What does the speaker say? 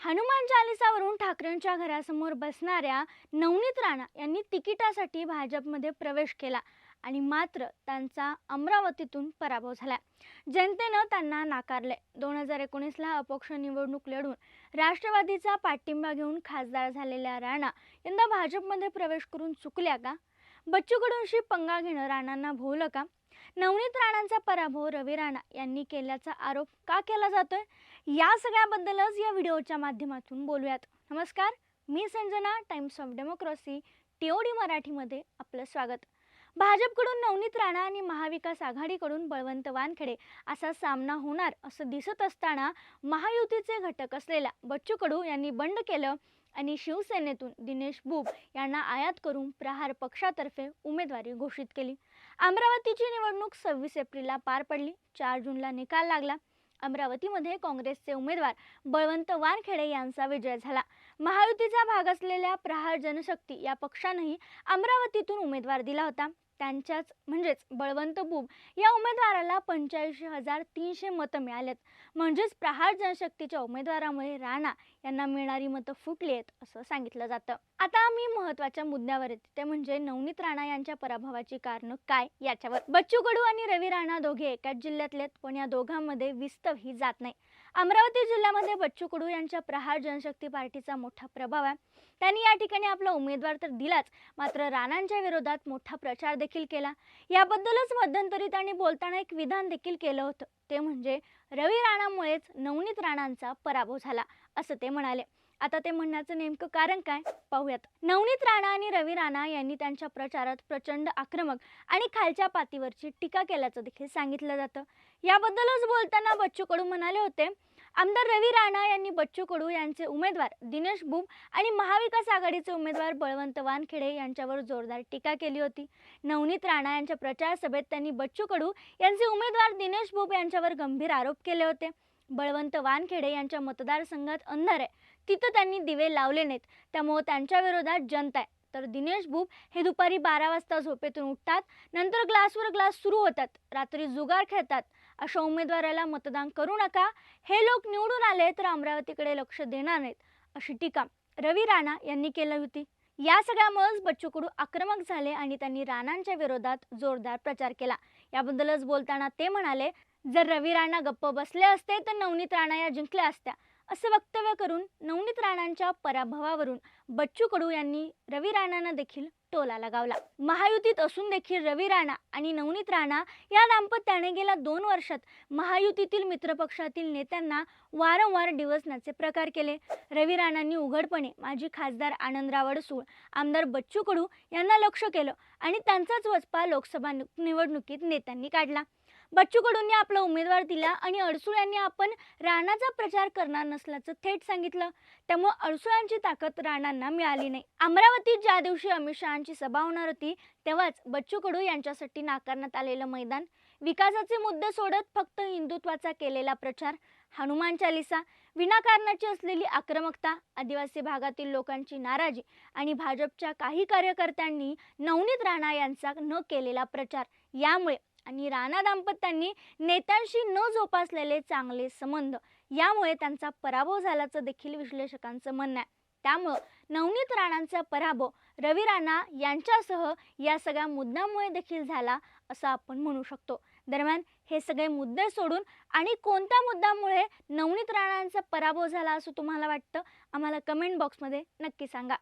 हनुमान चालिसावरून ठाकरेंच्या घरासमोर बसणाऱ्या नवनीत राणा यांनी तिकिटासाठी भाजपमध्ये प्रवेश केला आणि मात्र त्यांचा अमरावतीतून पराभव झाला. जनतेनं त्यांना नाकारले. दोन हजार एकोणीसला अपक्ष निवडणूक लढून राष्ट्रवादीचा पाठिंबा घेऊन खासदार झालेल्या राणा यंदा भाजपमध्ये प्रवेश करून चुकल्या का? बच्चू कडूंशी पंगा घेणं राणांना भोवलं का? नवनीत राणांचा पराभव रवी राणा यांनी केल्याचा आरोप का केला जातोय? या सगळ्याबद्दलच या व्हिडिओच्या माध्यमातून बोलूयात. नमस्कार मी Sanjana Times of Democracy TOD मराठीमध्ये आपलं स्वागत. भाजपकडून नवनीत राणा आणि महाविकास आघाडीकडून बळवंत वानखेडे असा सामना होणार असं दिसत असताना महायुतीचे घटक असलेल्या बच्चू कडू यांनी बंड केलं आणि शिवसेनेतून दिनेश बुब यांना आयात करून प्रहार पक्षातर्फे उमेदवारी घोषित केली. अमरावतीची निवडणूक सव्वीस एप्रिलला पार पडली. चार जूनला निकाल लागला. अमरावतीमध्ये काँग्रेसचे उमेदवार बळवंत वानखेडे यांचा विजय झाला. महायुतीचा भाग असलेल्या प्रहार जनशक्ती या पक्षानंही अमरावतीतून उमेदवार दिला होता. त्यांच्याच म्हणजेच बळवंत बुब या उमेदवाराला पंच्याऐंशी हजार तीनशे मतं मिळालेत. म्हणजेच प्रहार जनशक्तीच्या उमेदवारामुळे राणा यांना मिळणारी मतं फुटली आहेत असं सांगितलं जातं. आता मी महत्त्वाच्या मुद्द्यावर येते. ते म्हणजे नवनीत राणा यांच्या पराभवाची कारणं काय याच्यावर. बच्चू कडू आणि रवी राणा दोघे एकाच जिल्ह्यातले आहेत. पण या दोघांमध्ये विस्तव ही जात नाही. अमरावती जिल्ह्यामध्ये बच्चू कडू यांच्या प्रहार जनशक्ती पार्टीचा मोठा प्रभाव आहे. त्यांनी या ठिकाणी आपला उमेदवार तर दिलाच मात्र राणांच्या विरोधात मोठा प्रचार देखील केला. याबद्दलच मध्यंतरी त्यांनी बोलताना एक विधान देखील केलं होतं. ते म्हणजे रवी राणामुळेच नवनीत राणांचा पराभव झाला असं ते म्हणाले. आता ते म्हणण्याचं नेमकं कारण काय? पाहूयात. नवनीत राणा आणि रवी राणा यांनी त्यांच्या प्रचारात प्रचंड आक्रमक आणि खालच्या पातीवरची टीका केल्याचं देखील सांगितलं जातं. याबद्दलच बोलताना बच्चू कडू म्हणाले होते आमदार रवी राणा यांनी बच्चू कडू यांचे उमेदवार दिनेश बुब आणि महाविकास आघाडीचे उमेदवार बळवंत वानखेडे यांच्यावर जोरदार टीका केली होती. नवनीत राणा यांच्या प्रचार सभेत त्यांनी बच्चू कडू यांचे उमेदवार दिनेश बुब यांच्यावर गंभीर आरोप केले होते. बळवंत वानखेडे यांच्या मतदारसंघात अंधार आहे तिथं त्यांनी दिवे लावले नाहीत. त्यामुळं त्यांच्या विरोधात जनता आहे. तर दिनेश भूप हे दुपारी बारा वाजता झोपेतून उठतात. नंतर ग्लासवर ग्लास सुरू होतात. रात्री जुगार खेळतात. अशा उमेदवाराला मतदान करू नका. हे लोक निवडून आले तर अमरावतीकडे लक्ष देणार नाहीत. अशी टीका रवी राणा यांनी केली होती. या सगळ्यामुळेच बच्चू कडू आक्रमक झाले आणि त्यांनी राणांच्या विरोधात जोरदार प्रचार केला. याबद्दलच बोलताना ते म्हणाले जर रवी राणा गप्प बसले असते तर नवनीत राणा या जिंकल्या असत्या. असं वक्तव्य करून नवनीत राणांच्या पराभवावरून बच्चू कडू यांनी रवी राणांना देखील टोला लगावला. महायुतीत असून देखील रवी राणा आणि नवनीत राणा या दाम्पत्याने गेल्या दोन वर्षात महायुतीतील मित्रपक्षातील नेत्यांना वारंवार डिवसण्याचे प्रकार केले. रवी राणांनी उघडपणे माजी खासदार आनंदराव अडसूळ आमदार बच्चू कडू यांना लक्ष केलं आणि त्यांचाच वचपा लोकसभा नि- निवडणुकीत नेत्यांनी काढला. बच्चू कडूंनी आपला उमेदवार दिला आणि अडसूळ यांनी आपण राणाचा प्रचार करणार नसल्याचं थेट सांगितलं. त्यामुळे अडसूळांची ताकद राणांना मिळाली नाही. अमरावतीत ज्या दिवशी अमित शहाची सभा होणार होती तेव्हाच बच्चू कडू यांच्यासाठी नाकारण्यात आलेलं मैदान. विकासाचे मुद्दे सोडत फक्त हिंदुत्वाचा केलेला प्रचार हनुमान चालिसा विनाकारणाची असलेली आक्रमकता आदिवासी भागातील लोकांची नाराजी आणि भाजपच्या काही कार्यकर्त्यांनी नवनीत राणा यांचा न केलेला प्रचार यामुळे आणि राणा दाम्पत्यांनी नेत्यांशी न जोपासलेले चांगले संबंध. यामुळे त्यांचा पराभव झाल्याचं देखील विश्लेषकांचं म्हणणं आहे. त्यामुळं नवनीत राणांचा पराभव रवी राणा यांच्यासह या सगळ्या मुद्द्यामुळे देखील झाला असं आपण म्हणू शकतो. दरम्यान हे सगळे मुद्दे सोडून आणि कोणत्या मुद्द्यामुळे नवनीत राणांचा पराभव झाला असं तुम्हाला वाटतं? आम्हाला कमेंट बॉक्समध्ये नक्की सांगा.